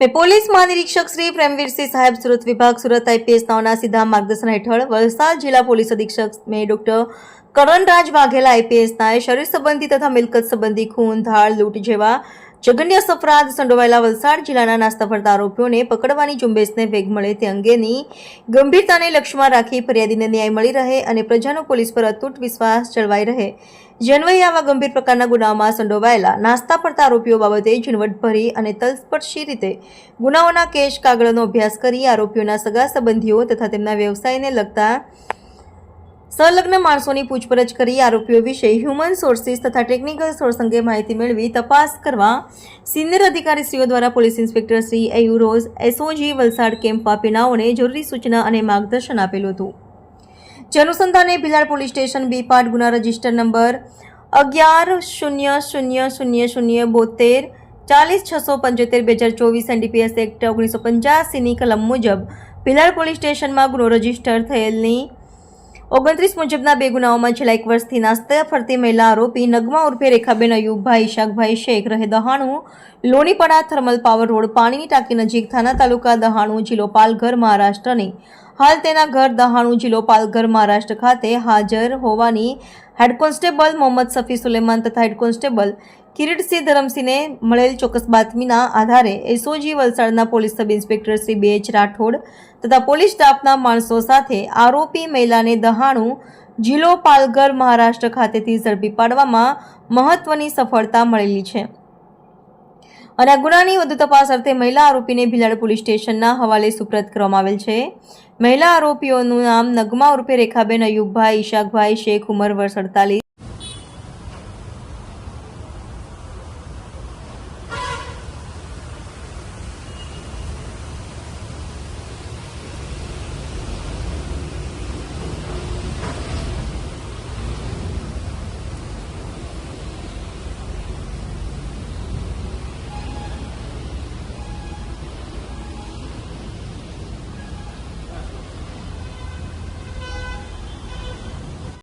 મેં પોલીસ મહાનિરીક્ષક શ્રી પ્રેમવીરસિંહ સાહેબ સુરત વિભાગ સુરત આઈપીએસ નવના સીધા માર્ગદર્શન હેઠળ વલસાડ જિલ્લા પોલીસ અધિક્ષક મેં ડોક્ટર કરણરાજ વાઘેલા આઈપીએસ નાએ શરીર સંબંધી તથા મિલકત સંબંધી ખૂન ધાળ લૂંટ જેવા જઘન્ય અપરાધ સંડોવાયેલા વલસાડ જિલ્લાના નાસ્તાફરતા આરોપીઓને પકડવાની ઝુંબેશને વેગ મળે તે અંગેની ગંભીરતાને લક્ષ્યમાં રાખી ફરિયાદીને ન્યાય મળી રહે અને પ્રજાનો પોલીસ પર અતૂટ વિશ્વાસ જળવાઈ રહે. જન્વયે આવા ગંભીર પ્રકારના ગુનાઓમાં સંડોવાયેલા નાસ્તા પડતા આરોપીઓ બાબતે ઝીણવટભરી અને તલસ્પર્શી રીતે ગુનાઓના કેશ કાગળનો અભ્યાસ કરી આરોપીઓના સગા સંબંધીઓ તથા તેમના વ્યવસાયને લગતા સંલગ્ન માણસોની પૂછપરછ કરી આરોપીઓ વિશે હ્યુમન સોર્સિસ તથા ટેકનિકલ સોર્સ અંગે માહિતી મેળવી તપાસ કરવા સિનિયર અધિકારીશ્રીઓ દ્વારા પોલીસ ઇન્સ્પેક્ટર શ્રી એયુરોઝ એસઓજી વલસાડ કેમ્પ પીનાઓને જરૂરી સૂચના અને માર્ગદર્શન આપેલું હતું. જે અનુસંધાને Bhilad police station B part ગુના રજિસ્ટર નંબર અગિયાર શૂન્ય શૂન્ય શૂન્ય શૂન્ય બોતેર ચાલીસ છસો પંચોતેર બે હજાર ચોવીસ એનડીપીએસ એક્ટ ઓગણીસો પંચ્યાસીની કલમ મુજબ ભિલાડ પોલીસ સ્ટેશનમાં ગુનો રજિસ્ટર થયેલની ઓગણત્રીસ મુજબના બે ગુનાઓમાં છેલ્લા એક વર્ષથી નાસ્તા ફરતી મહિલા આરોપી નગમા ઉર્ફે રેખાબેન અયુબભાઈ, ઈશાકભાઈ શેખ રહે Dahanu Lonipada thermal power road પાણીની ટાંકી નજીક થાના તાલુકા દહાણું, જિલ્લો પાલઘર મહારાષ્ટ્રની હાલ તેના ઘર દહાણું જિલ્લો પાલઘર, મહારાષ્ટ્ર ખાતે હાજર હોવાની હેડ કોન્સ્ટેબલ મોહમ્મદ સફી સુલેમાન તથા હેડ કોન્સ્ટેબલ કિરીટસિંહ ધરમસિંહને મળેલ ચોક્કસ બાતમીના આધારે એસઓજી વલસાડના police sub inspector Shri B H Rathod તથા પોલીસ સ્ટાફના માણસો સાથે આરોપી મહિલાને દહાણું જિલ્લો પાલઘર, મહારાષ્ટ્ર ખાતેથી ઝડપી પાડવામાં મહત્વની સફળતા મળેલી છે. અને આ ગુનાની વધુ તપાસ અર્થે મહિલા આરોપીને ભિલાડ પોલીસ સ્ટેશનના હવાલે સુપ્રત કરવામાં આવેલ છે. મહિલા આરોપીઓનું નામ નગમા ઉર્ફે રેખાબેન અયુબભાઈ, ઈશાકભાઈ, શેખ ઉમર, વર્ષ અડતાલીસ.